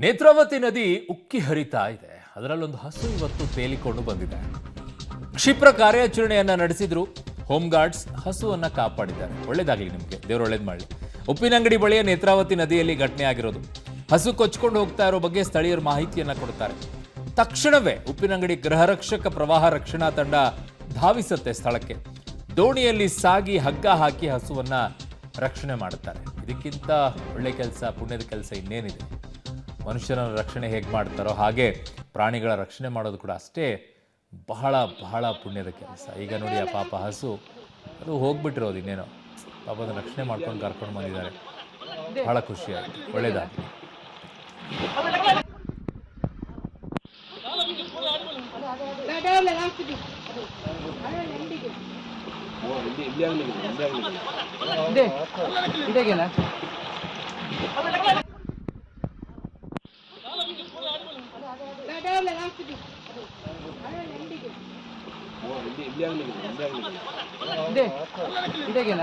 ನೇತ್ರಾವತಿ ನದಿ ಉಕ್ಕಿ ಹರಿತಾ ಇದೆ. ಅದರಲ್ಲೊಂದು ಹಸು ಇವತ್ತು ತೇಲಿಕೊಂಡು ಬಂದಿದೆ. ಕ್ಷಿಪ್ರ ಕಾರ್ಯಾಚರಣೆಯನ್ನ ನಡೆಸಿದ್ರು ಹೋಮ್ ಗಾರ್ಡ್ಸ್ ಹಸುವನ್ನ ಕಾಪಾಡಿದ್ದಾರೆ. ಒಳ್ಳೇದಾಗ್ಲಿ ನಿಮಗೆ. ದೇವ್ರು ಒಳ್ಳೇದ್ ಮಾಡಲಿ. ಉಪ್ಪಿನಂಗಡಿ ಬಳಿಯ ನೇತ್ರಾವತಿ ನದಿಯಲ್ಲಿ ಘಟನೆ ಆಗಿರೋದು. ಹಸು ಕೊಚ್ಕೊಂಡು ಹೋಗ್ತಾ ಇರೋ ಬಗ್ಗೆ ಸ್ಥಳೀಯರು ಮಾಹಿತಿಯನ್ನ ಕೊಡ್ತಾರೆ. ತಕ್ಷಣವೇ ಉಪ್ಪಿನಂಗಡಿ ಗೃಹರಕ್ಷಕ ಪ್ರವಾಹ ರಕ್ಷಣಾ ತಂಡ ಧಾವಿಸುತ್ತೆ ಸ್ಥಳಕ್ಕೆ. ದೋಣಿಯಲ್ಲಿ ಸಾಗಿ ಹಗ್ಗ ಹಾಕಿ ಹಸುವನ್ನ ರಕ್ಷಣೆ ಮಾಡುತ್ತಾರೆ. ಇದಕ್ಕಿಂತ ಒಳ್ಳೆ ಕೆಲಸ, ಪುಣ್ಯದ ಕೆಲಸ ಇನ್ನೇನಿದೆ. ಮನುಷ್ಯನ ರಕ್ಷಣೆ ಹೇಗೆ ಮಾಡ್ತಾರೋ ಹಾಗೆ ಪ್ರಾಣಿಗಳ ರಕ್ಷಣೆ ಮಾಡೋದು ಕೂಡ ಅಷ್ಟೇ ಬಹಳ ಬಹಳ ಪುಣ್ಯದ ಕೆಲಸ. ಈಗ ನೋಡಿ ಆ ಪಾಪ ಹಸು, ಅದು ಹೋಗ್ಬಿಟ್ಟಿರೋದು ಇನ್ನೇನೋ. ಪಾಪದ ರಕ್ಷಣೆ ಮಾಡ್ಕೊಂಡು ಕರ್ಕೊಂಡು ಬಂದಿದ್ದಾರೆ. ಬಹಳ ಖುಷಿ ಇದೆ ಒಳ್ಳೇದಾಗಲಿ ಇದೆ ಇದೆಗೇನ ಇದೆ ಇದೆಗೇನ